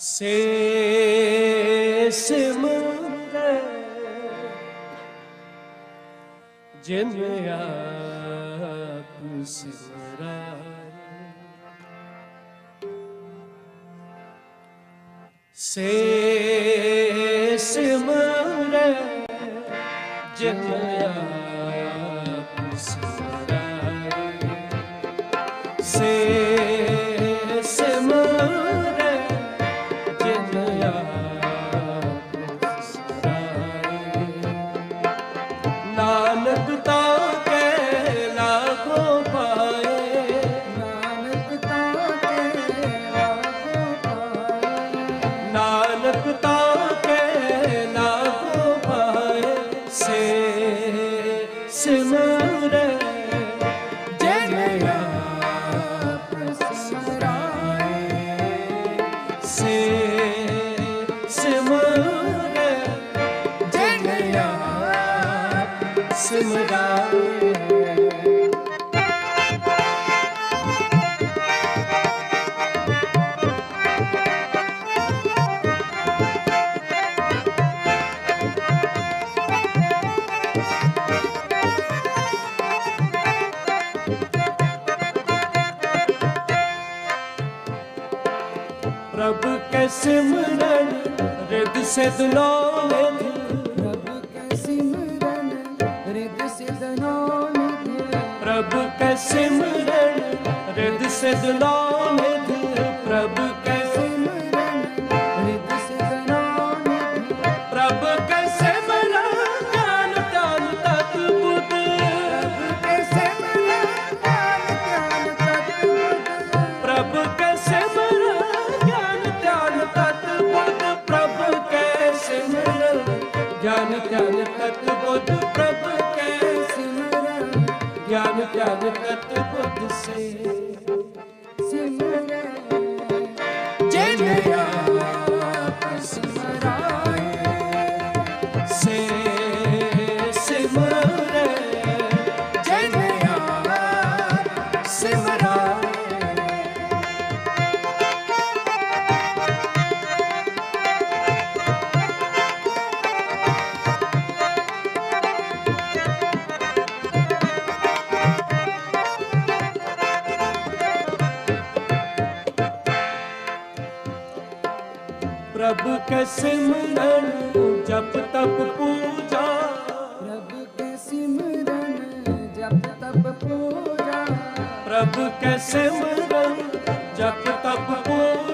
ਸੇ ਸਿਮੰਦਰ ਜਿਨ ਆਪ ਸਿਮਰਾ। ਸੇ ਸਿਮੰਦਰ ਜਿਨ ਆਪ ਰਸ ਮਰਾਏ ਪ੍ਰਭ ਕੇ ਸਿਮਰਨ ਪ੍ਰਭ ਕੈ ਸਿਮਰਨ ਰਿਦ ਸਿਧ ਲਾਮਿਧ ਪ੍ਰਭ ਰਬ ਕੈ ਸਿਮਰਨ ਜਪ ਤਪ ਪੂਜਾ। ਰਬ ਕੈ ਸਿਮਰਨ ਜਪ ਤਪ ਪੂਜਾ। ਪ੍ਰਭ ਕੈ ਸਿਮਰਨ ਜਪ ਤਪ ਪੂਜਾ।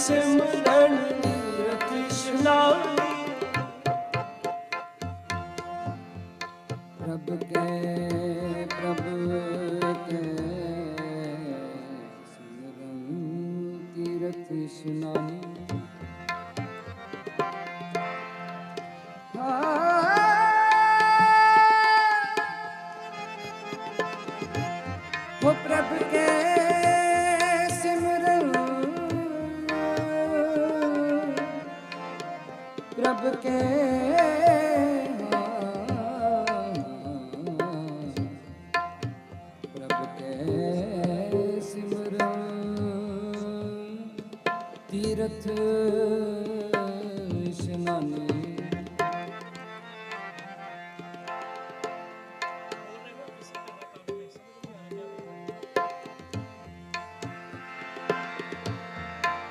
ਸਿਮਰਨ ਤ੍ਰਿਸ਼ਨਾਈ ਪ੍ਰਭ ਕੈ ਪ੍ਰਭ ਕੈ ਸਿਮਰਨ ਤ੍ਰਿਸ਼ਨਾਈ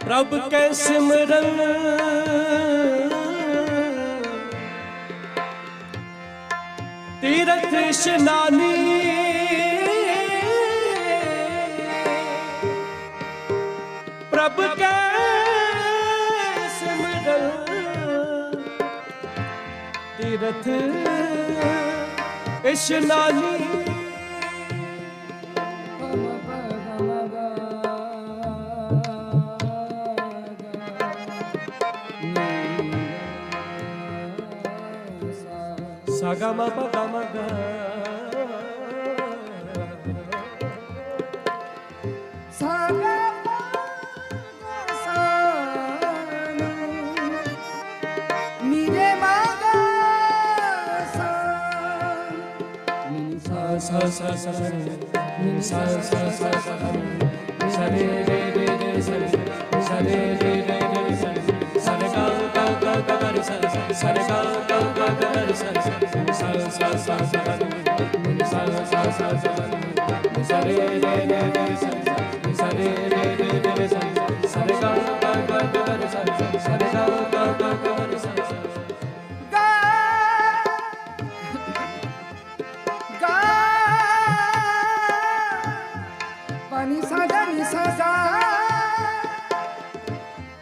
ਪ੍ਰਭ ਕੈ ਸਿਮਰਨ। ਤੀਰਥ ਇਸ਼ਨਾਨੀ। ਪ੍ਰਭ ਕੈ ਸਿਮਰਨ। ਤੀਰਥ ਇਸ਼ਨਾਨੀ। సగమ పదమగ sa sa sa sa sa sa sa sa sa sa sa sa sa sa sa sa sa sa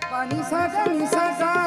Pani sa ga ni sa ga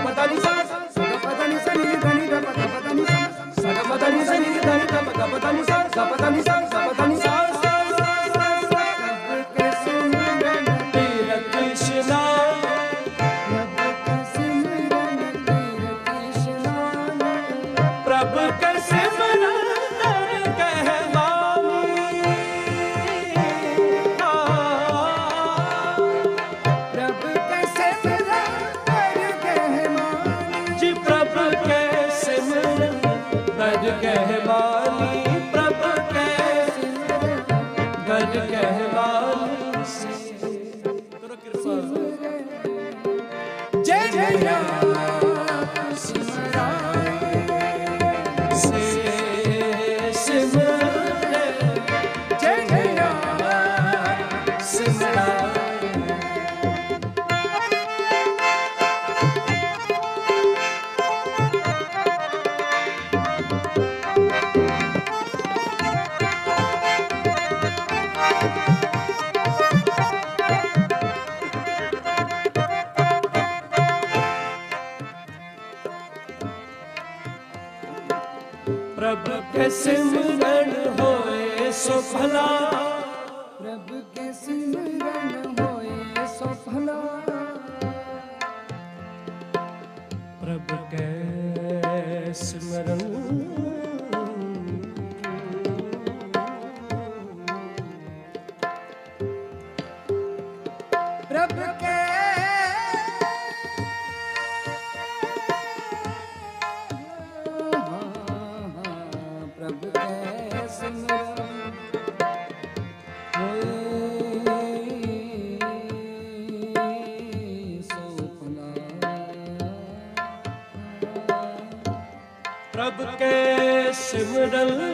ਅਹਿਵਾਲ। ਸੇ ਕਰੋ ਕੇ ਸਿਮਰਨ ਹੋਏ ਸੋ ਭਲਾ ਪ੍ਰਭ ਕੇ ਸਿਮਰਨ ਹੋਏ ਸੋ ਭਲਾ ਪ੍ਰਭ ਕੇ ਸਿਮਰਨ से बदल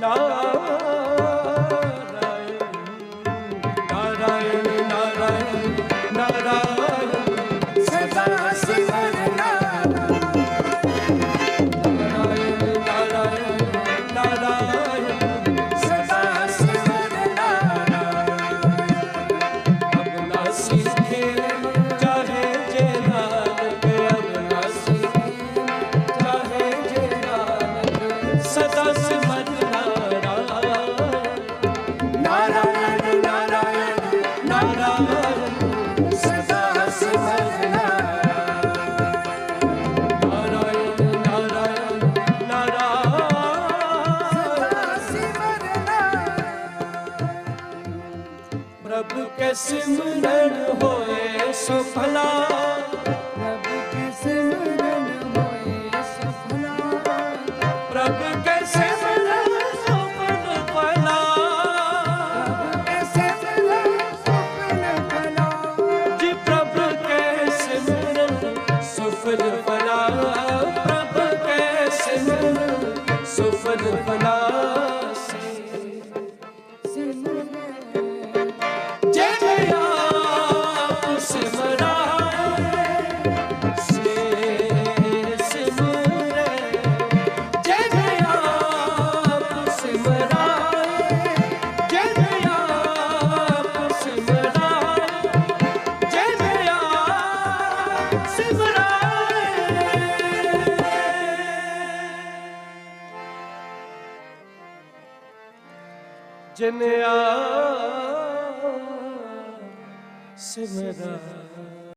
ਨਾਮ ਸਿਮਰਨ ਹੋਏ ਸੁਫਲਾ